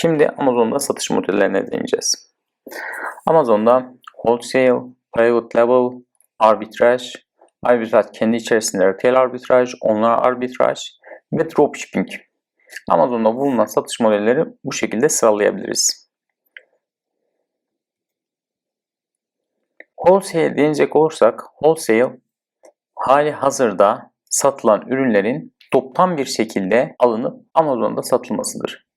Şimdi Amazon'da satış modellerine değineceğiz. Amazon'da wholesale, private label, arbitraj, arbitraj kendi içerisinde retail arbitraj, online arbitraj ve dropshipping. Amazon'da bulunan satış modelleri bu şekilde sıralayabiliriz. Wholesale deneyecek olursak, wholesale hali hazırda satılan ürünlerin toptan bir şekilde alınıp Amazon'da satılmasıdır.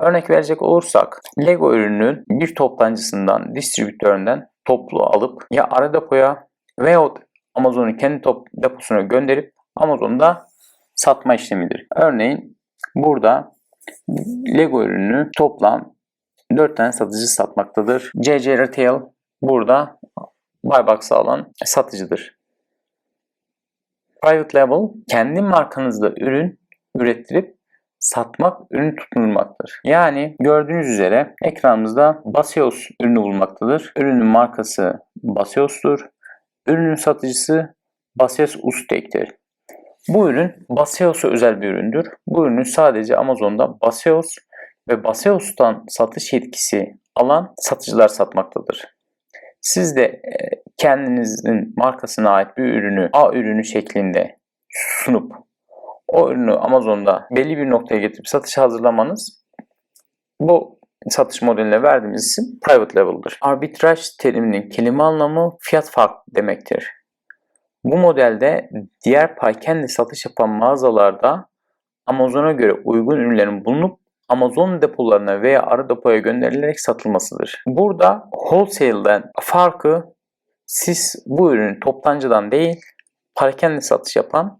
Örnek verecek olursak Lego ürünün bir toptancısından, distribütöründen toplu alıp ya ara depoya veyahut Amazon'un kendi top deposuna gönderip Amazon'da satma işlemidir. Örneğin burada Lego ürünü toplam 4 tane satıcı satmaktadır. CC Retail burada buy box alan satıcıdır. Private Label kendi markanızda ürün ürettirip satmak, ürün tutulmaktır. Yani gördüğünüz üzere ekranımızda Baseos ürünü bulmaktadır. Ürünün markası Baseos'tur. Ürünün satıcısı Baseos Ustek'tir. Bu ürün Baseos'a özel bir üründür. Bu ürünü sadece Amazon'da Baseos ve Baseos'tan satış yetkisi alan satıcılar satmaktadır. Siz de e, kendinizin markasına ait bir ürünü A ürünü şeklinde sunup o ürünü Amazon'da belli bir noktaya getirip satışa hazırlamanız bu satış modeline verdiğimiz isim private level'dır. Arbitraj teriminin kelime anlamı fiyat fark demektir. Bu modelde diğer kendi satış yapan mağazalarda Amazon'a göre uygun ürünlerin bulunup Amazon depolarına veya ara depoya gönderilerek satılmasıdır. Burada wholesale'den farkı siz bu ürünü toptancıdan değil parakende satış yapan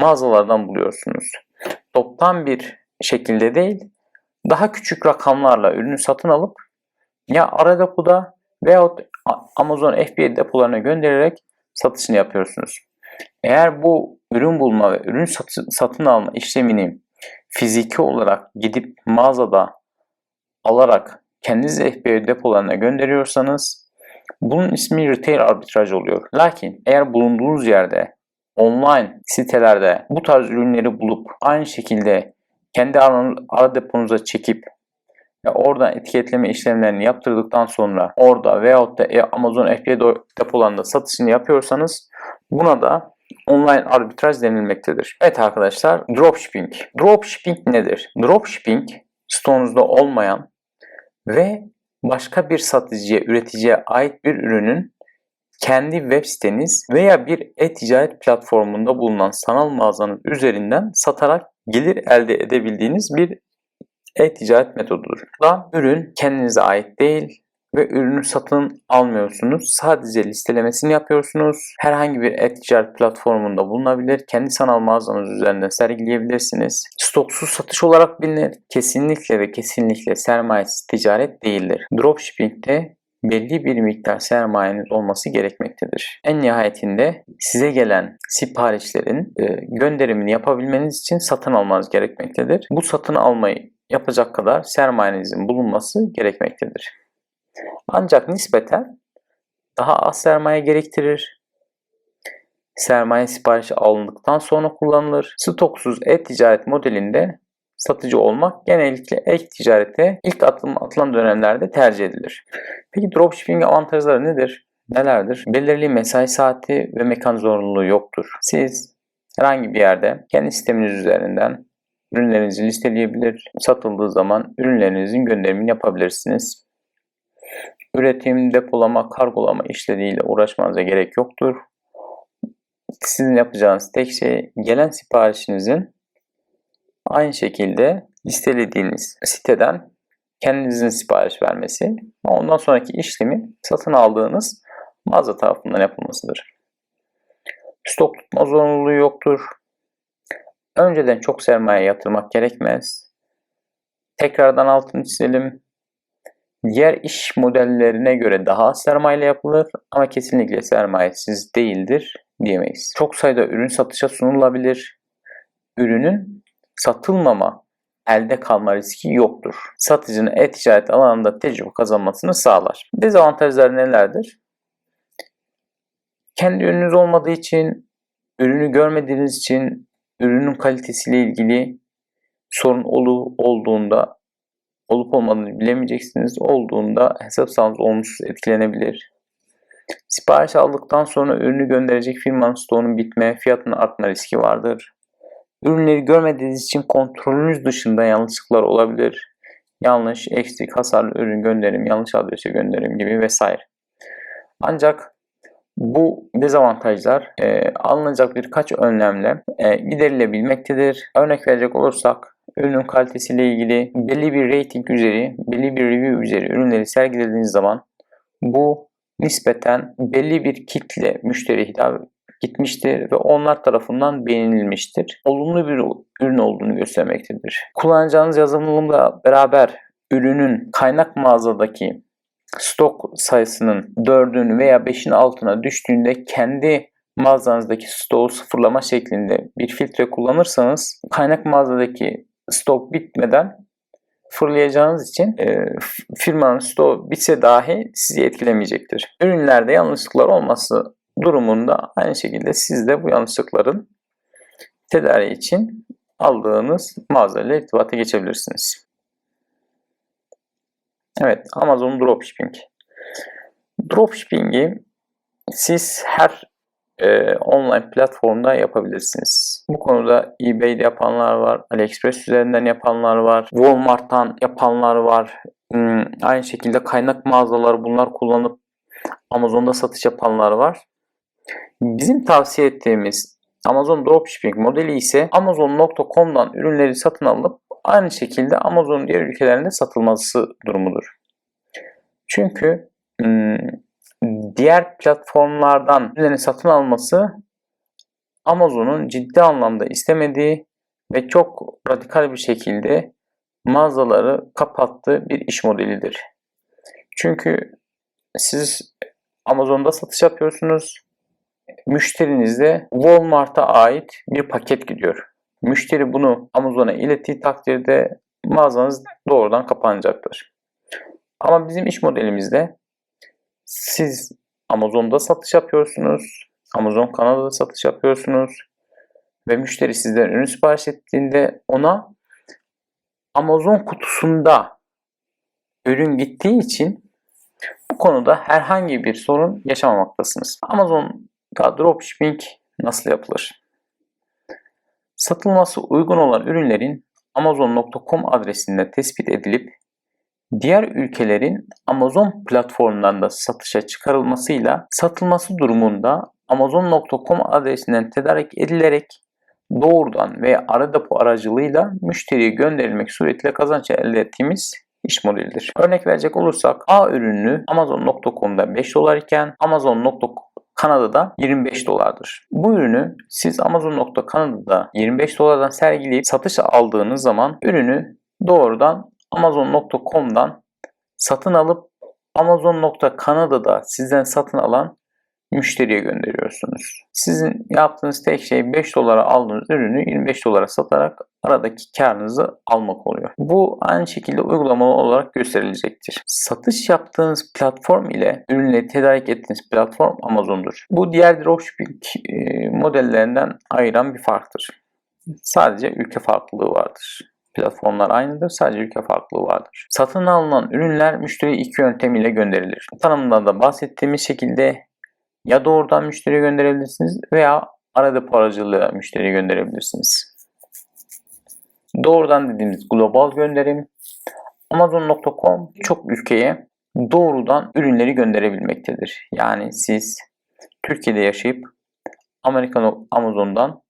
mağazalardan buluyorsunuz. Toptan bir şekilde değil, daha küçük rakamlarla ürünü satın alıp ya ara depoda veyahut Amazon FBA depolarına göndererek satışını yapıyorsunuz. Eğer bu ürün bulma ve ürün satın alma işlemini fiziki olarak gidip mağazada alarak kendiniz FBA depolarına gönderiyorsanız bunun ismi retail arbitraj oluyor. Lakin eğer bulunduğunuz yerde online sitelerde bu tarz ürünleri bulup aynı şekilde kendi ara deponuza çekip ve oradan etiketleme işlemlerini yaptırdıktan sonra orada veyahut da e, Amazon FBA depolarında satışını yapıyorsanız buna da online arbitraj denilmektedir. Evet arkadaşlar dropshipping. Dropshipping nedir? Dropshipping stoğunuzda olmayan ve başka bir satıcıya, üreticiye ait bir ürünün kendi web siteniz veya bir e-ticaret platformunda bulunan sanal mağazanın üzerinden satarak gelir elde edebildiğiniz bir e-ticaret metodudur. Da ürün kendinize ait değil ve ürünü satın almıyorsunuz. Sadece listelemesini yapıyorsunuz. Herhangi bir e-ticaret platformunda bulunabilir. Kendi sanal mağazanız üzerinden sergileyebilirsiniz. Stoksuz satış olarak bilinir. Kesinlikle ve kesinlikle sermayesiz ticaret değildir. Dropshipping'de belli bir miktar sermayeniz olması gerekmektedir. En nihayetinde size gelen siparişlerin e, gönderimini yapabilmeniz için satın almanız gerekmektedir. Bu satın almayı yapacak kadar sermayenizin bulunması gerekmektedir. Ancak nispeten daha az sermaye gerektirir. Sermaye siparişi alındıktan sonra kullanılır. Stoksuz e-ticaret modelinde satıcı olmak genellikle e-ticarete ilk atım atılan dönemlerde tercih edilir. Peki dropshipping avantajları nedir? Nelerdir? Belirli mesai saati ve mekan zorunluluğu yoktur. Siz herhangi bir yerde kendi sisteminiz üzerinden ürünlerinizi listeleyebilir. Satıldığı zaman ürünlerinizin gönderimini yapabilirsiniz. Üretim, depolama, kargolama işleriyle uğraşmanıza gerek yoktur. Sizin yapacağınız tek şey gelen siparişinizin aynı şekilde listelediğiniz siteden kendinizin sipariş vermesi ondan sonraki işlemi satın aldığınız mağaza tarafından yapılmasıdır. Stok tutma zorunluluğu yoktur. Önceden çok sermaye yatırmak gerekmez. Tekrardan altını çizelim. Diğer iş modellerine göre daha az sermaye yapılır ama kesinlikle sermayesiz değildir diyemeyiz. Çok sayıda ürün satışa sunulabilir. Ürünün satılmama, elde kalma riski yoktur. Satıcının e-ticaret alanında tecrübe kazanmasını sağlar. Dezavantajları nelerdir? Kendi ürününüz olmadığı için, ürünü görmediğiniz için ürünün kalitesiyle ilgili sorun olu olduğunda olup olmadığını bilemeyeceksiniz. Olduğunda hesap sahanız olumsuz etkilenebilir. Sipariş aldıktan sonra ürünü gönderecek firmanın stoğunun bitme, fiyatının artma riski vardır. Ürünleri görmediğiniz için kontrolünüz dışında yanlışlıklar olabilir. Yanlış, eksik, hasarlı ürün gönderim, yanlış adrese gönderim gibi vesaire. Ancak bu dezavantajlar e, alınacak birkaç önlemle e, giderilebilmektedir. Örnek verecek olursak ürünün kalitesiyle ilgili belli bir rating üzeri, belli bir review üzeri ürünleri sergilediğiniz zaman bu nispeten belli bir kitle müşteri hitap gitmiştir ve onlar tarafından beğenilmiştir. Olumlu bir ürün olduğunu göstermektedir. Kullanacağınız yazılımla beraber ürünün kaynak mağazadaki stok sayısının 4'ün veya 5'in altına düştüğünde kendi mağazanızdaki stoğu sıfırlama şeklinde bir filtre kullanırsanız kaynak mağazadaki stok bitmeden fırlayacağınız için e, firmanın stoğu bitse dahi sizi etkilemeyecektir. Ürünlerde yanlışlıklar olması durumunda aynı şekilde siz de bu yanlışlıkların tedariği için aldığınız mağazayla irtibata geçebilirsiniz. Evet, Amazon Dropshipping. Dropshipping'i siz her e, online platformda yapabilirsiniz. Bu konuda eBay'de yapanlar var, AliExpress üzerinden yapanlar var, Walmart'tan yapanlar var. Hmm, aynı şekilde kaynak mağazaları bunlar kullanıp Amazon'da satış yapanlar var. Bizim tavsiye ettiğimiz Amazon Dropshipping modeli ise Amazon.com'dan ürünleri satın alıp aynı şekilde Amazon diğer ülkelerinde satılması durumudur. Çünkü diğer platformlardan ürünlerin satın alması Amazon'un ciddi anlamda istemediği ve çok radikal bir şekilde mağazaları kapattığı bir iş modelidir. Çünkü siz Amazon'da satış yapıyorsunuz. Müşterinizde Walmart'a ait bir paket gidiyor. Müşteri bunu Amazon'a ilettiği takdirde mağazanız doğrudan kapanacaktır. Ama bizim iş modelimizde siz Amazon'da satış yapıyorsunuz. Amazon Kanada'da satış yapıyorsunuz. Ve müşteri sizden ürün sipariş ettiğinde ona Amazon kutusunda ürün gittiği için bu konuda herhangi bir sorun yaşamamaktasınız. Amazon'da dropshipping nasıl yapılır? Satılması uygun olan ürünlerin amazon.com adresinde tespit edilip diğer ülkelerin Amazon platformlarında satışa çıkarılmasıyla satılması durumunda amazon.com adresinden tedarik edilerek doğrudan veya ara depo aracılığıyla müşteriye gönderilmek suretiyle kazanç elde ettiğimiz iş modelidir. Örnek verecek olursak A ürünü Amazon.com'da 5 dolar iken Amazon.com Kanada'da 25 dolardır. Bu ürünü siz Amazon.Kanada'da 25 dolardan sergileyip satışa aldığınız zaman ürünü doğrudan Amazon.com'dan satın alıp Amazon.Kanada'da sizden satın alan müşteriye gönderiyorsunuz. Sizin yaptığınız tek şey 5 dolara aldığınız ürünü 25 dolara satarak aradaki karınızı almak oluyor. Bu aynı şekilde uygulamalı olarak gösterilecektir. Satış yaptığınız platform ile ürünleri tedarik ettiğiniz platform Amazon'dur. Bu diğer dropshipping e, modellerinden ayıran bir farktır. Sadece ülke farklılığı vardır platformlar aynıdır. Sadece ülke farklılığı vardır. Satın alınan ürünler müşteri iki yöntem ile gönderilir. Tanımda da bahsettiğimiz şekilde ya doğrudan müşteriye gönderebilirsiniz veya ara depo aracılığıyla müşteriye gönderebilirsiniz. Doğrudan dediğimiz global gönderim Amazon.com çok ülkeye doğrudan ürünleri gönderebilmektedir. Yani siz Türkiye'de yaşayıp Amerikan Amazon'dan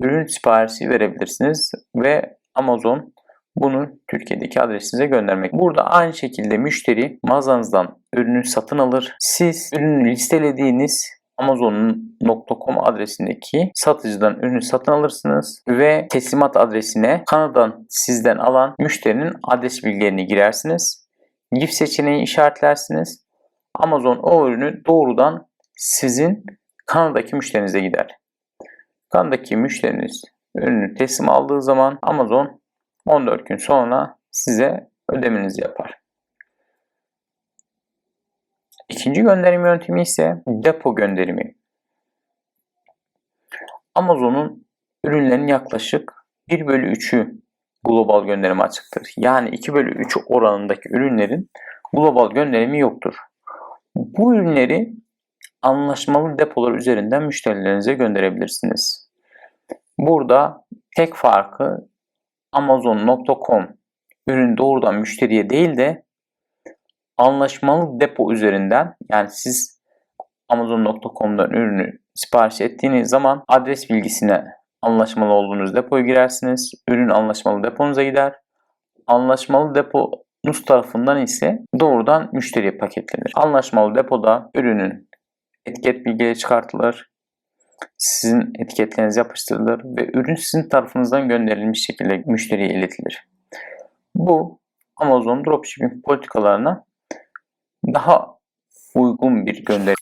ürün siparişi verebilirsiniz ve Amazon bunu Türkiye'deki adresinize göndermek. Burada aynı şekilde müşteri mağazanızdan ürünü satın alır. Siz ürünü listelediğiniz Amazon.com adresindeki satıcıdan ürünü satın alırsınız ve teslimat adresine Kanada'dan sizden alan müşterinin adres bilgilerini girersiniz. GIF seçeneği işaretlersiniz. Amazon o ürünü doğrudan sizin Kanada'daki müşterinize gider. Kanada'daki müşteriniz ürünü teslim aldığı zaman Amazon 14 gün sonra size ödemenizi yapar. İkinci gönderim yöntemi ise depo gönderimi. Amazon'un ürünlerin yaklaşık 1 bölü 3'ü global gönderimi açıktır. Yani 2 bölü 3 oranındaki ürünlerin global gönderimi yoktur. Bu ürünleri anlaşmalı depolar üzerinden müşterilerinize gönderebilirsiniz. Burada tek farkı Amazon.com ürün doğrudan müşteriye değil de anlaşmalı depo üzerinden yani siz Amazon.com'dan ürünü sipariş ettiğiniz zaman adres bilgisine anlaşmalı olduğunuz depoyu girersiniz. Ürün anlaşmalı deponuza gider. Anlaşmalı deponuz tarafından ise doğrudan müşteriye paketlenir. Anlaşmalı depoda ürünün etiket bilgileri çıkartılır. Sizin etiketleriniz yapıştırılır ve ürün sizin tarafınızdan gönderilmiş şekilde müşteriye iletilir. Bu Amazon dropshipping politikalarına daha uygun bir gönderim